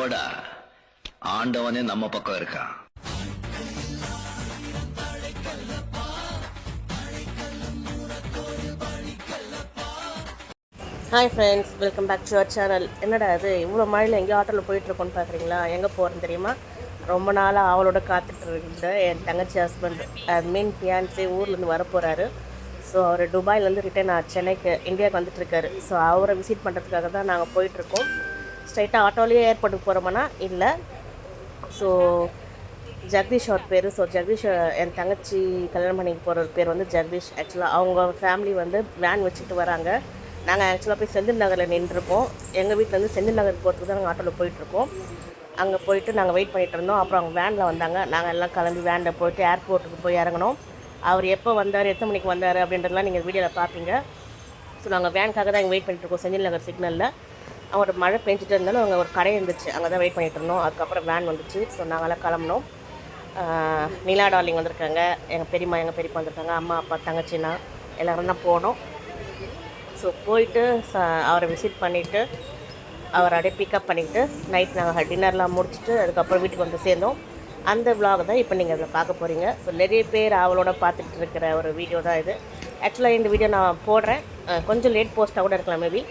போடா ஆண்டவனே நம்ம பக்கம் இருக்கான் hi friends welcome back to our channel என்னடா அது இவ்வளோ மழையில் எங்கேயோ ஆட்டோவில் போயிட்டுருக்கோன்னு பார்க்குறீங்களா எங்கே போகிறேன்னு தெரியுமா? ரொம்ப நாளாக அவளோட காத்துட்டு இருந்த என் தங்கச்சி ஹஸ்பண்ட் ஐ மீன் ஃபியான்ஸே ஊர்லேருந்து வர போகிறாரு ஸோ அவர் துபாயிலேருந்து ரிட்டர்ன் சென்னைக்கு இந்தியாவுக்கு வந்துட்டுருக்காரு ஸோ அவரை விசிட் பண்ணுறதுக்காக தான் நாங்கள் போயிட்டுருக்கோம் ஸ்ட்ரைட்டாக ஆட்டோலேயே ஏர்போர்ட்டுக்கு போகிறோமானா இல்லை. ஸோ ஜெகதீஷ் அவர் பேர். ஸோ ஜெகதீஷ் என் தங்கச்சி கல்யாணம் பண்ணிக்கு போகிற பேர் வந்து ஜெகதீஷ். ஆக்சுவலாக அவங்க ஃபேமிலி வந்து வேன் வச்சுட்டு வராங்க. நாங்கள் ஆக்சுவலாக போய் செந்தில் நகரில் நின்றுருப்போம். எங்கள் வீட்டிலேருந்து செந்தில் நகர் போகிறதுக்கு தான் நாங்கள் ஆட்டோவில் போயிட்டுருக்கோம். அங்கே போயிட்டு நாங்கள் வெயிட் பண்ணிட்டு இருந்தோம். அப்புறம் அவங்க வேனில் வந்தாங்க. நாங்கள் எல்லாம் கிளம்பி வேனில் போயிட்டு ஏர்போர்ட்டுக்கு போய் இறங்கணும் அவர் எப்போ வந்தார் எத்தனை மணிக்கு வந்தார் அப்படின்றதெல்லாம் நீங்கள் வீடியோவில் பார்ப்பீங்க ஸோ நாங்கள் வேனுக்காக தான் இங்கே வெயிட் பண்ணிட்டு இருக்கோம். செந்தில் நகர் சிக்னலில் ஒரு மழை பெஞ்சிட்டு இருந்தாலும் அங்கே ஒரு கடை இருந்துச்சு. அங்கே தான் வெயிட் பண்ணிட்டு இருந்தோம். அதுக்கப்புறம் வேன் வந்துச்சு. ஸோ நாங்களாம் கிளம்புனோம். நிலா டார்லிங் வந்திருக்காங்க. எங்கள் பெரியம்மா எங்கள் பெரியப்பா வந்திருக்காங்க. அம்மா அப்பா தங்கச்சினா எல்லோரும் தான் போனோம். ஸோ போயிட்டு ச அவரை விசிட் பண்ணிவிட்டு அவரை அப்படியே பிக்கப் பண்ணிவிட்டு நைட் நாங்கள் டின்னர்லாம் முடிச்சுட்டு அதுக்கப்புறம் வீட்டுக்கு வந்து சேர்ந்தோம். அந்த vlog தான் இப்போ நீங்கள் அதில் பார்க்க போகிறீங்க ஸோ நிறைய பேர் அவளோட பார்த்துட்டு இருக்கிற ஒரு வீடியோ தான் இது. ஆக்சுவலாக இந்த வீடியோ நான் போடுறேன். கொஞ்சம் லேட் போஸ்ட்டாக கூட இருக்கலாம் மேபி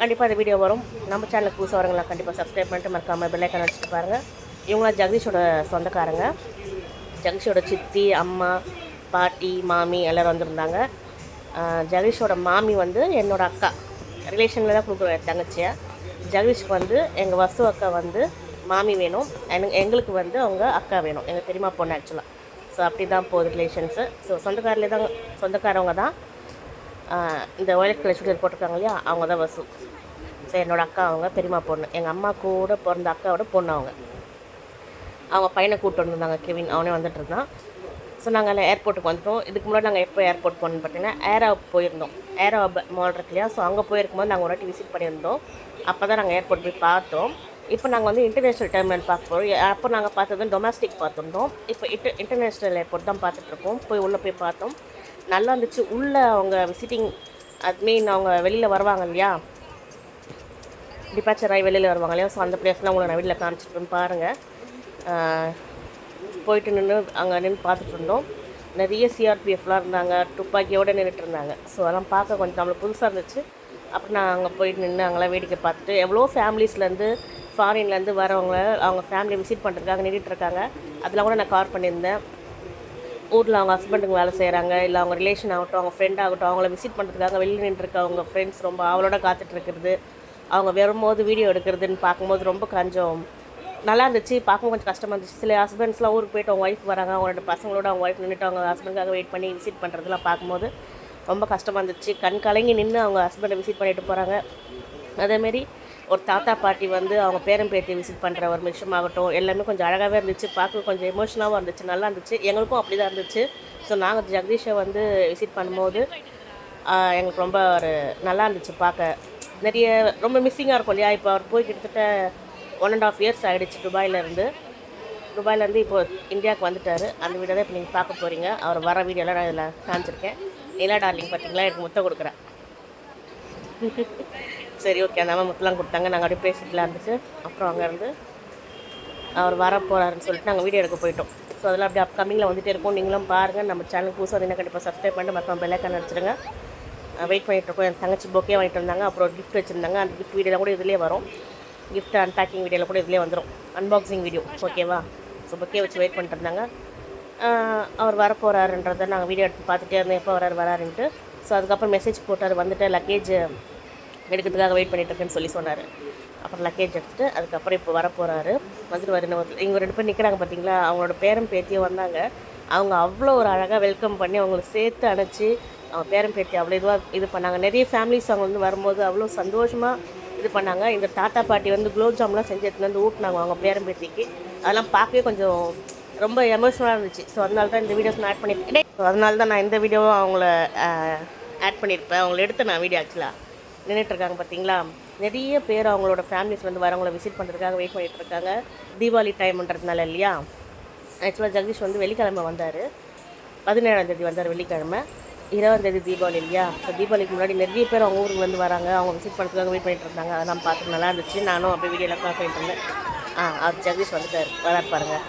கண்டிப்பாக இந்த வீடியோ வரும். நம்ம சேனலுக்கு புதுசாக வரங்களா கண்டிப்பாக சப்ஸ்கிரைப் பண்ணிட்டு மறக்காமல் பெல்லைக்கான வச்சுட்டு பாருங்கள் இவங்களாம் ஜெகதீஷோட சொந்தக்காரங்க. ஜெகதீஷோட சித்தி அம்மா பாட்டி மாமி எல்லோரும் வந்திருந்தாங்க. ஜெகதீஷோட மாமி வந்து என்னோட அக்கா. ரிலேஷனில் தான் கொடுக்குற தங்கச்சியை. ஜெகதீஷ்க்கு வந்து எங்கள் வசு அக்கா வந்து மாமி வேணும். எனக்கு எங்களுக்கு வந்து அவங்க அக்கா வேணும். எங்கள் பெரியம்மா பொண்ணு ஆக்சுவலாக ஸோ அப்படி தான் போகுது ரிலேஷன்ஸு ஸோ சொந்தக்காரிலே தான் சொந்தக்காரவங்க தான். இந்த ஒயலட் கலர் சுடிதார் போட்டிருக்காங்க இல்லையா அவங்க தான் வசு. சரி என்னோட அக்கா அவங்க பெரியம்மா பொண்ணு. எங்கள் அம்மா கூட பிறந்த அக்காவோட பொண்ணு அவங்க. அவங்க பையனை கூப்பிட்டு வந்திருந்தாங்க கெவின். அவனே வந்துட்டு இருந்தான். ஸோ நாங்கள் ஏர்போர்ட்டுக்கு வந்துட்டோம். இதுக்கு முன்னாடி நாங்கள் எப்போ ஏர்போர்ட் போனோம்னு பார்த்தீங்கன்னா ஏரோ போயிருந்தோம். ஏரோ மால் இருக்கு இல்லையா? ஸோ அங்கே போயிருக்கும்போது நாங்கள் ஒரு வாட்டி விசிட் பண்ணியிருந்தோம். அப்போ தான் நாங்கள் ஏர்போர்ட் போய் பார்த்தோம். இப்போ நாங்கள் வந்து இன்டர்நேஷ்னல் டெர்மினல் பார்க்க போகிறோம் அப்போ நாங்கள் பார்த்தது டொமஸ்டிக் பார்த்துருந்தோம். இப்போ இன்டர் இன்டர்நேஷ்னல் ஏர்போர்ட் தான் பார்த்துட்ருக்கோம் போய் உள்ளே போய் பார்த்தோம். நல்லா இருந்துச்சு. உள்ளே அவங்க விசிட்டிங் அது மீன் அவங்க வெளியில் வருவாங்க இல்லையா? டிபாச்சர் ஆகி வெளியில் வருவாங்க இல்லையா? ஸோ அந்த பிளேஸ்லாம் உங்களை நான் வீட்டில் காமிச்சிட்டு பாருங்கள் போயிட்டு நின்று அங்கே நின்று பார்த்துட்டு இருந்தோம். நிறைய சிஆர்பிஎஃப்லாம் இருந்தாங்க துப்பாக்கியோடு நின்றுட்டு இருந்தாங்க. ஸோ அதெல்லாம் பார்க்க கொஞ்சம் நம்மளுக்கு புதுசாக இருந்துச்சு. அப்புறம் நான் அங்கே போயிட்டு நின்று அங்கெல்லாம் வேடிக்கை பார்த்துட்டு எவ்வளோ ஃபேமிலிஸ்லேருந்து ஃபாரின்லேருந்து வரவங்க அவங்க ஃபேமிலி விசிட் பண்ணுறதுக்காக நின்றுட்டு இருக்காங்க. அதெல்லாம் கூட நான் கவர் பண்ணியிருந்தேன். ஊரில் அவங்க ஹஸ்பண்டுக்கு வேலை செய்கிறாங்க இல்லை அவங்க ரிலேஷன் ஆகட்டும் அவங்க ஃப்ரெண்ட் ஆகட்டும் அவங்கள விசிட் பண்ணுறதுக்காக வெளியில் நின்றுருக்க அவங்க ஃப்ரெண்ட்ஸ் ரொம்ப அவளோட காத்துட்டு இருக்கிறது அவங்க வரும்போது வீடியோ எடுக்கிறதுன்னு பார்க்கும்போது ரொம்ப கொஞ்சம். நல்லா இருந்துச்சு பார்க்கும் கொஞ்சம் கஷ்டமாக இருந்துச்சு. சில ஹஸ்பண்ட்ஸ்லாம் ஊருக்கு போயிட்டு அவங்க ஒய்ஃப் வராங்க அவங்களோட பசங்களோட அவங்க ஒய்ஃப் நின்றுட்டு அவங்க ஹஸ்பண்டுக்காக வெயிட் பண்ணி விசிட் பண்ணுறதுலாம் பார்க்கும்போது ரொம்ப கஷ்டமாக இருந்துச்சு. கண் கலங்கி நின்று அவங்க ஹஸ்பண்டை விசிட் பண்ணிட்டு போகிறாங்க அதேமாரி ஒரு தாத்தா பாட்டி வந்து அவங்க பேரன் பேட்டி விசிட் பண்ணுற ஒரு விஷயமாகட்டும் எல்லாமே கொஞ்சம் அழகாகவே இருந்துச்சு. பார்க்க கொஞ்சம் எமோஷனாகவும் இருந்துச்சு. நல்லா இருந்துச்சு. எங்களுக்கும் அப்படி தான் இருந்துச்சு. ஸோ நாங்கள் ஜெகதீஷை வந்து விசிட் பண்ணும்போது எங்களுக்கு ரொம்ப ஒரு நல்லா இருந்துச்சு பார்க்க. நிறைய ரொம்ப மிஸ்ஸிங்காக இருக்கும் இல்லையா? இப்போ அவர் போய் கிட்டத்தட்ட ஒன் அண்ட் ஆஃப் இயர்ஸ் ஆகிடுச்சு துபாயிலேருந்து. துபாயிலேருந்து இப்போ இந்தியாவுக்கு வந்துட்டார். அந்த வீடியோ தான் இப்போ நீங்கள் பார்க்க போகிறீங்க அவர் வர வீடியோலாம் நான் இதில் காமிச்சிருக்கேன். நிலா டார்லிங் பார்த்தீங்களா? எனக்கு முத்தம் கொடுக்குறேன். சரி ஓகே அந்த அம்மா முத்தெல்லாம் கொடுத்தாங்க. நாங்கள் அப்படியே பேசிட்டுலாம் இருந்துச்சு. அப்புறம் அங்கேருந்து அவர் வர போகிறாருன்னு சொல்லிட்டு நாங்கள் வீடியோ எடுக்க போயிட்டோம். ஸோ அதெல்லாம் அப்படியே அப்கமிங்கில் வந்துட்டே இருக்கும். நீங்களும் பாருங்கள் நம்ம சேனல் புதுசாக வந்து கண்டிப்பாக சப்ஸ்கிரைப் பண்ணிட்டு மற்றவங்க பெல்லைக்கான வச்சுருங்க வெயிட் பண்ணிட்டு இருக்கோம். என் தங்கச்சி பொக்கே வாங்கிட்டு வந்தாங்க. அப்புறம் ஒரு கிஃப்ட் வச்சுருந்தாங்க. அந்த கிஃப்ட் வீடியோலாம் கூட இதிலே வரும். கிஃப்ட் அன்பேக்கிங் வீடியோவில் கூட இதிலே வந்துடும் அன்பாக்சிங் வீடியோ ஓகேவா ஸோ பொக்கே வச்சு வெயிட் பண்ணிட்டு இருந்தாங்க. அவர் வர போகிறாருன்றதை நாங்கள் வீடியோ எடுத்து பார்த்துட்டே இருந்தோம். எப்போ வராரு வராருன்ட்டு. ஸோ அதுக்கப்புறம் மெசேஜ் போட்டார். வந்துட்டு லக்கேஜ் எடுக்கிறதுக்காக வெயிட் பண்ணிட்டு இருக்கேன்னு சொல்லி சொன்னார். அப்புறம் லக்கேஜ் எடுத்துட்டு அதுக்கப்புறம் இப்போ வர போகிறாரு வந்துட்டு வர இவங்க ரெண்டு பேர் நிற்கிறாங்க பார்த்தீங்களா அவங்களோட பேரன் பேத்தியும் வந்தாங்க. அவங்க அவ்வளோ ஒரு அழகாக வெல்கம் பண்ணி அவங்கள சேர்த்து அணைச்சி அவங்க பேரன் பேத்தி அவ்வளோ இதுவாக இது பண்ணாங்க. நிறைய ஃபேமிலிஸ் அவங்க வந்து வரும்போது அவ்வளோ சந்தோஷமாக இது பண்ணாங்க. இந்த தாத்தா பாட்டி வந்து குலோப் ஜாம்லாம் செஞ்சு எடுத்துகிட்டு வந்து ஊட்டினாங்க அவங்க பேரன் பேத்திக்கு. அதெல்லாம் பார்க்கவே கொஞ்சம் ரொம்ப எமோஷனலாக இருந்துச்சு. ஸோ அதனால தான் இந்த வீடியோஸ் நான் ஆட் பண்ணியிருக்கேன் ஸோ அதனால தான் நான் இந்த வீடியோவும் அவங்கள ஆட் பண்ணியிருப்பேன் அவங்கள எடுத்தேன் நான் வீடியோ ஆக்சுவலாக நின்றுட்டு இருக்காங்க பார்த்தீங்களா? நிறைய பேர் அவங்களோட ஃபேமிலிஸ் வந்து வரவங்களை விசிட் பண்ணுறதுக்காக வெயிட் பண்ணிட்டு இருக்காங்க தீபாவளி டைம்ன்றதுனால இல்லையா? ஆக்சுவலாக ஜெகதீஷ் வந்து வெள்ளிக்கிழமை வந்தார். பதினேழாம் தேதி வந்தார் வெள்ளிக்கிழமை. இருபதாம் தேதி தீபாவளி இல்லையா? ஸோ தீபாவளிக்கு முன்னாடி நிறைய பேர் அவங்க ஊருக்கு வந்து வராங்க. அவங்க விசிட் பண்ணுறதுக்காக வெயிட் பண்ணிட்டு இருந்தாங்க அதெல்லாம் பார்த்து நல்லா இருந்துச்சு. நானும் அப்படியே வீடியோலாம் பார்த்துட்டு இருந்தேன் ஆ அவர் ஜெகதீஷ் வந்துட்டார். வரார் பாருங்கள்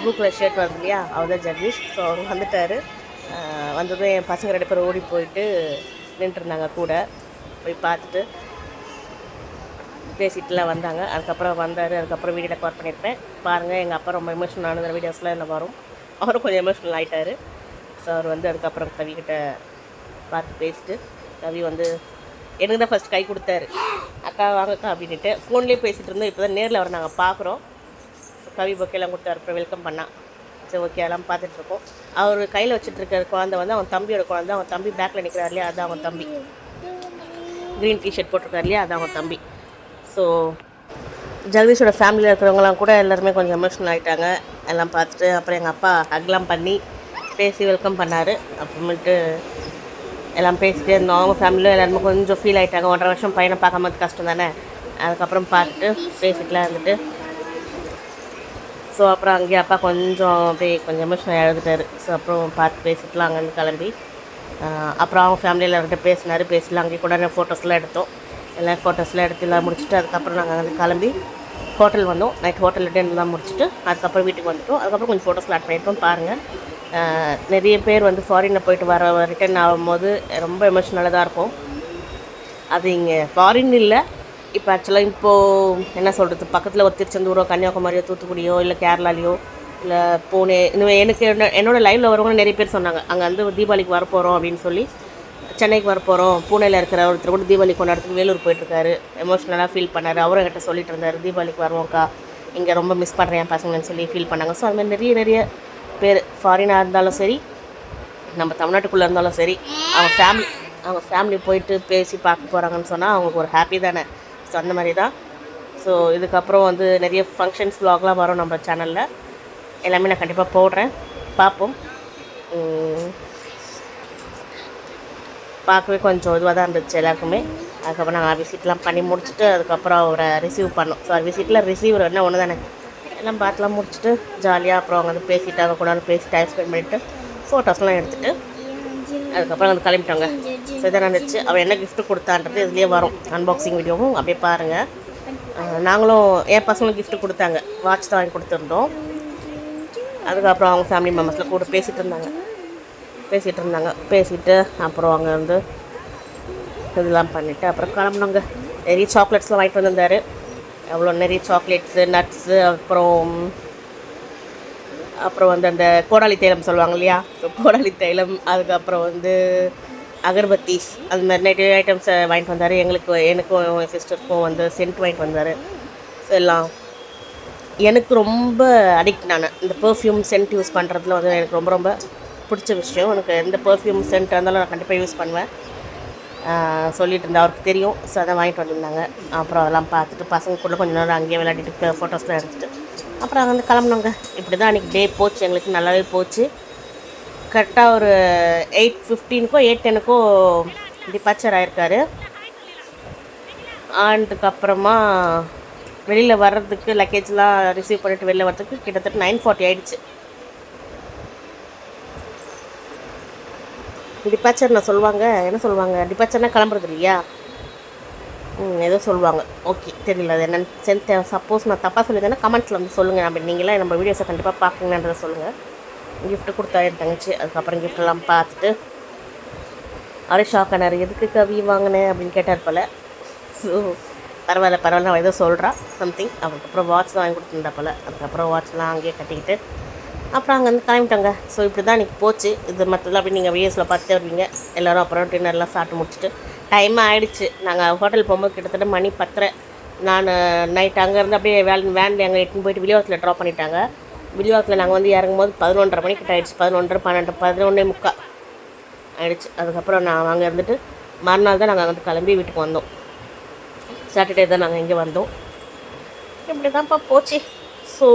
ப்ளூ கலர் ஷர்ட் வருது இல்லையா? அவர் தான் ஜெகதீஷ். ஸோ அவர் வந்துட்டார். வந்ததும் என் பசங்க ரெண்டு பேரும் ஓடி போயிட்டு நின்றுருந்தாங்க கூட. போய் பார்த்துட்டு பேசிட்டுலாம் வந்தாங்க. அதுக்கப்புறம் வந்தார். அதுக்கப்புறம் வீடியோ ரெக்கார்ட் பண்ணியிருப்பேன். பாருங்கள் எங்கள் அப்பா ரொம்ப எமோஷனல் ஆனது. வீடியோஸ்லாம் என்ன வரும்? அவரும் கொஞ்சம் எமோஷனல் ஆகிட்டார் ஸோ அவர் வந்து அதுக்கப்புறம் கவிக்கிட்ட பார்த்து பேசிட்டு கவி வந்து எனக்கு தான் ஃபஸ்ட் கை கொடுத்தாரு. அக்கா வாங்கக்கா அப்படின்ட்டு ஃபோன்லேயே பேசிகிட்டு இருந்தோம். இப்போ தான் நேரில் அவர் நாங்கள் பார்க்குறோம் கவி பொக்கெல்லாம் கொடுத்தாரு. அப்புறம் வெல்கம் பண்ணால் சரி ஓகே எல்லாம் பார்த்துட்ருக்கோம் அவர் கையில் வச்சுட்டு இருக்கிற குழந்தை வந்து அவன் தம்பியோட குழந்தை அவன் தம்பி பேக்கில் நிற்கிறார் இல்லையா? அது அவன் தம்பி. க்ரீன் டிஷர்ட் போட்டிருக்காரு இல்லையா? அது அவன் தம்பி. ஸோ ஜெகதீஷோட ஃபேமிலியில் இருக்கிறவங்களாம் கூட எல்லாருமே கொஞ்சம் எமோஷனல் ஆகிட்டாங்க எல்லாம் பார்த்துட்டு அப்புறம் எங்கள் அப்பா ஹக்லாம் பண்ணி பேசி வெல்கம் பண்ணார். அப்புறமேட்டு எல்லாம் பேசிகிட்டே இருந்தோம். அவங்க ஃபேமிலியும் எல்லாருமே கொஞ்சம் ஃபீல் ஆகிட்டாங்க ஒன்றரை வருஷம் பையனை பார்க்காம கஷ்டம் தானே? அதுக்கப்புறம் பார்த்துட்டு பேசிட்டுலாம் இருந்துட்டு ஸோ அப்புறம் அங்கேயே அப்பா கொஞ்சம் அப்படியே கொஞ்சம் எமோஷனல் எழுதிட்டாரு. ஸோ அப்புறம் பார்த்து பேசிட்டுலாம் அங்கேருந்து கிளம்பி. அப்புறம் அவங்க ஃபேமிலியில் அவர்கிட்ட பேசினார் பேசலாம் அங்கேயே கூட ஃபோட்டோஸ்லாம் எடுத்தோம். எல்லாம் ஃபோட்டோஸ்லாம் எடுத்து எல்லாம் முடிச்சுட்டு அதுக்கப்புறம் நாங்கள் அங்கே கிளம்பி ஹோட்டல் வந்தோம். நைட் ஹோட்டலில் டின்னர்லாம் முடிச்சுட்டு அதுக்கப்புறம் வீட்டுக்கு வந்துட்டோம். அதுக்கப்புறம் கொஞ்சம் ஃபோட்டோஸ்லாம் ஆட் பண்ணியிருப்போம் பாருங்கள் நிறைய பேர் வந்து ஃபாரினில் போயிட்டு வர ரிட்டர்ன் ஆகும்போது ரொம்ப எமோஷ்னலாக தான் இருக்கும் அது இங்கே ஃபாரின் இல்லை. இப்போ ஆக்சுவலாக இப்போது என்ன சொல்கிறது பக்கத்தில் ஒரு திருச்செந்தூரோ கன்னியாகுமரியோ தூத்துக்குடியோ இல்லை கேரளாலேயோ இல்லை பூனே இந்த எனக்கு என்ன- என்னோடய லைவில் வரவங்க நிறைய பேர் சொன்னாங்க அங்கே வந்து தீபாவளிக்கு வரப்போகிறோம் அப்படின்னு சொல்லி. சென்னைக்கு வரப்போகிறோம் பூனேயில் இருக்கிற ஒருத்தர் கூட தீபாவளி கொண்டாடுறதுக்கு வேலூர் போயிட்டுருக்காரு எமோஷ்னலாக ஃபீல் பண்ணார் அவரும் என்கிட்ட சொல்லிட்டு இருந்தார் தீபாவளிக்கு வருவோம்க்கா இங்கே ரொம்ப மிஸ் பண்ணுறேன் என் பசங்கன்னு சொல்லி ஃபீல் பண்ணாங்க. ஸோ அதுமாதிரி நிறைய நிறைய பேர் ஃபாரினாக இருந்தாலும் சரி நம்ம தமிழ்நாட்டுக்குள்ளே இருந்தாலும் சரி அவங்க ஃபேமிலி அவங்க ஃபேமிலி போயிட்டு பேசி பார்க்க போகிறாங்கன்னு சொன்னால் அவங்களுக்கு ஒரு ஹாப்பி தானே. ஸோ அந்த மாதிரி தான் ஸோ இதுக்கப்புறம் வந்து நிறைய ஃபங்க்ஷன்ஸ் ப்ளாக்லாம் வரும் நம்ம சேனலில் எல்லாமே நான் கண்டிப்பாக போடுறேன். பார்ப்போம். பார்க்கவே கொஞ்சம் இதுவாக தான் இருந்துச்சு எல்லாருக்குமே. அதுக்கப்புறம் நாங்கள் விசிட்லாம் பண்ணி முடிச்சுட்டு அதுக்கப்புறம் அவரை ரிசீவ் பண்ணோம். ஸோ விசிட்டில் ரிசீவர் என்ன ஒன்று தானே எல்லாம் பார்த்துலாம் முடிச்சுட்டு ஜாலியாக அப்புறம் அவங்க வந்து பேசிட்டு அவங்க கூட பேசி டைம் ஸ்பெண்ட் பண்ணிவிட்டு ஃபோட்டோஸ்லாம் எடுத்துகிட்டு அதுக்கப்புறம் வந்து கிளம்பிட்டோங்க. ஸோ இதான் நடந்துச்சு அவள் என்ன gift கொடுத்தான்றது இதுலேயே வரும். அன்பாக்சிங் வீடியோவும் அப்படியே பாருங்கள் நாங்களும் என் பசங்களுக்கு gift கொடுத்தாங்க. வாட்ச் தான் வாங்கி கொடுத்துருந்தோம். அதுக்கப்புறம் அவங்க ஃபேமிலி மெம்பர்ஸில் கூட பேசிகிட்டு இருந்தாங்க. பேசிகிட்டு இருந்தாங்க. பேசிட்டு அப்புறம் அங்கே வந்து இதெல்லாம் பண்ணிவிட்டு அப்புறம் கிளம்புனோங்க. நிறைய சாக்லேட்ஸ்லாம் வாங்கிட்டு வந்திருந்தாரு. அவ்வளோ நிறைய சாக்லேட்ஸு நட்ஸு அப்புறம் அப்புறம் வந்து அந்த கோடாலி தைலம் சொல்லுவாங்க இல்லையா? ஸோ கோடாலி தைலம் அதுக்கப்புறம் வந்து அகர்பத்தீஸ் அது மாதிரி நிறைய ஐட்டம்ஸை வாங்கிட்டு வந்தார். எங்களுக்கு எனக்கும் என் சிஸ்டருக்கும் வந்து சென்ட் வாங்கிட்டு வந்தார். ஸோ எல்லாம். எனக்கு ரொம்ப அடிக்ட் நான். இந்த பெர்ஃப்யூம் சென்ட் யூஸ் பண்ணுறதுல வந்து எனக்கு ரொம்ப ரொம்ப பிடிச்ச விஷயம். எனக்கு எந்த பெர்ஃப்யூம் சென்ட் இருந்தாலும் நான் கண்டிப்பாக யூஸ் பண்ணுவேன். சொல்லிட்டு இருந்தேன் அவருக்கு தெரியும். ஸோ அதான் வாங்கிட்டு வந்திருந்தாங்க. அப்புறம் அதெல்லாம் பார்த்துட்டு பசங்க கூட கொஞ்ச நேரம் அங்கேயே விளையாடிட்டு ஃபோட்டோஸ்லாம் எடுத்துகிட்டு அப்புறம் அங்கே வந்து கிளம்புனோங்க. இப்படி தான் அன்றைக்கி டே போச்சு. எங்களுக்கு நல்லாவே போச்சு. கரெக்டாக ஒரு எயிட் ஃபிஃப்டீனுக்கோ எயிட் டெனுக்கோ டிபார்ச்சர் ஆயிருக்காரு. ஆனதுக்கப்புறமா வெளியில் வர்றதுக்கு லக்கேஜ்லாம் ரிசீவ் பண்ணிட்டு வெளில வர்றதுக்கு கிட்டத்தட்ட நைன் ஃபார்ட்டி ஆயிடுச்சு. டிபார்ச்சர் நான் சொல்லுவாங்க. என்ன சொல்லுவாங்க? டிபார்ச்சர்னால் கிளம்புறது இல்லையா? ஏதோ சொல்லுவாங்க. ஓகே தெரியல அது என்னென்னு. சென்ட் சப்போஸ் நான் தப்பாக சொல்லியிருந்தேன்னா கமெண்ட்ஸில் வந்து சொல்லுங்கள் நம்ம நீங்களாம் நம்ம வீடியோஸை கண்டிப்பாக பார்க்குங்கன்றதை சொல்லுங்கள் கிஃப்ட்டு கொடுத்தா என் தங்கச்சி அதுக்கப்புறம் கிஃப்ட்லாம் பார்த்துட்டு அவரே ஷாக் ஆனார் எதுக்கு கவி வாங்கினேன் அப்படின்னு கேட்டார் போல். ஸோ பரவாயில்ல பரவாயில்ல அவன் ஏதோ சொல்கிறா சம்திங் அதுக்கப்புறம் வாட்ச் வாங்கி கொடுத்துருந்தா போல். அதுக்கப்புறம் வாட்ச்லாம் அங்கேயே கட்டிக்கிட்டு அப்புறம் அங்கே வந்து கிளம்பிட்டோங்க. ஸோ இப்படி தான் இன்றைக்கி போச்சு. இது மற்றதெல்லாம் அப்படி நீங்கள் வீடியோஸில் பார்த்துட்டே வருவீங்க எல்லோரும் அப்புறம் டின்னர்லாம் சாப்பிட்டு முடிச்சுட்டு டைம் ஆகிடுச்சு நாங்கள் ஹோட்டல் போகும்போது கிட்டத்தட்ட மணி பத்தரை. நான் நைட் அங்கேருந்து அப்படியே வேன் வேனில் அங்கே எட்டுன்னு போயிட்டு விலிவாக்கத்தில் ட்ராப் பண்ணிட்டாங்க. விலிவாக்கத்தில் நாங்கள் வந்து இறங்கும்போது பதினொன்றரை மணிக்கிட்ட ஆயிடுச்சு. பதினொன்றரை பன்னெண்டு பதினொன்றே முக்கால் ஆகிடுச்சு அதுக்கப்புறம் நான் அங்கே இருந்துட்டு மறுநாள் தான் நாங்கள் வந்து கிளம்பி வீட்டுக்கு வந்தோம். சாட்டர்டே தான் நாங்கள் இங்கே வந்தோம். இப்படி தான்ப்பா போச்சு. ஸோ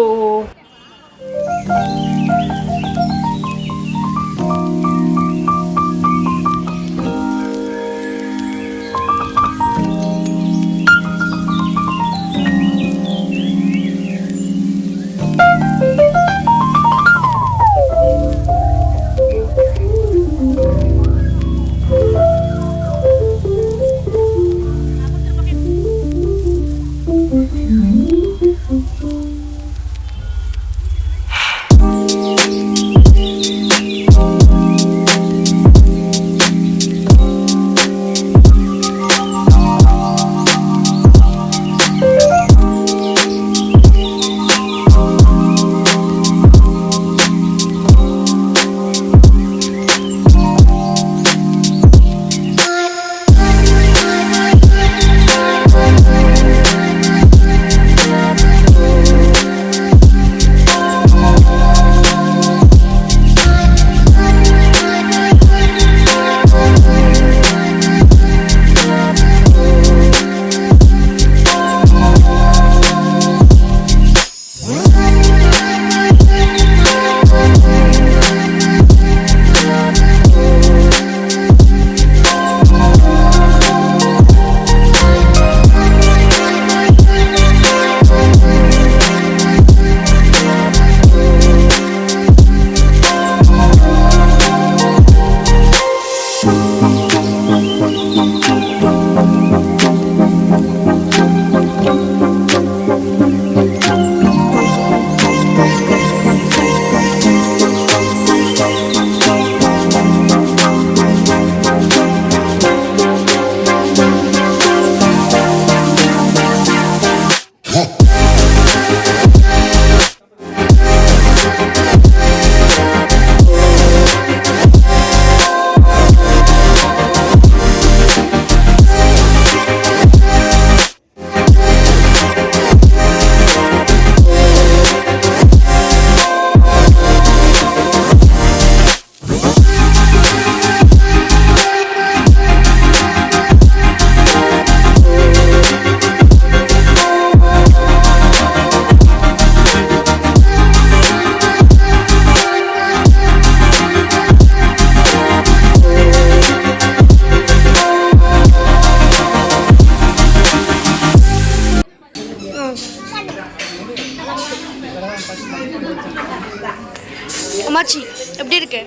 அம்மாச்சி எப்படி இருக்கு?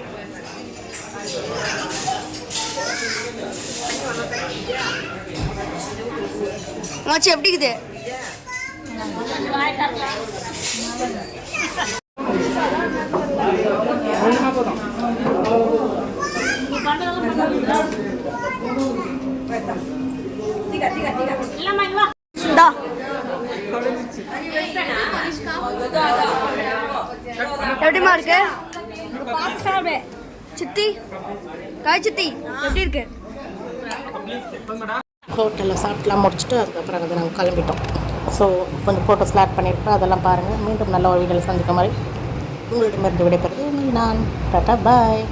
அம்மாச்சி எப்படி இருக்குது? இந்தா. எப்படிம்மா இருக்கு? சித்தி காய் சித்தி எப்படி இருக்கு? ஹோட்டலில் சாப்பிட்டுலாம் முடிச்சுட்டு அதுக்கப்புறம் வந்து நாங்கள் கிளம்பிட்டோம். ஸோ கொஞ்சம் ஃபோட்டோஸ்லாம் ஆட் பண்ணியிருப்போம் அதெல்லாம் பாருங்கள் மீண்டும் நல்ல ஒரு வீடியோவில் சந்திக்க மாதிரி உங்களிடமிருந்து விடைபெறுவது உங்கள் நான் டாட்டா பாய்.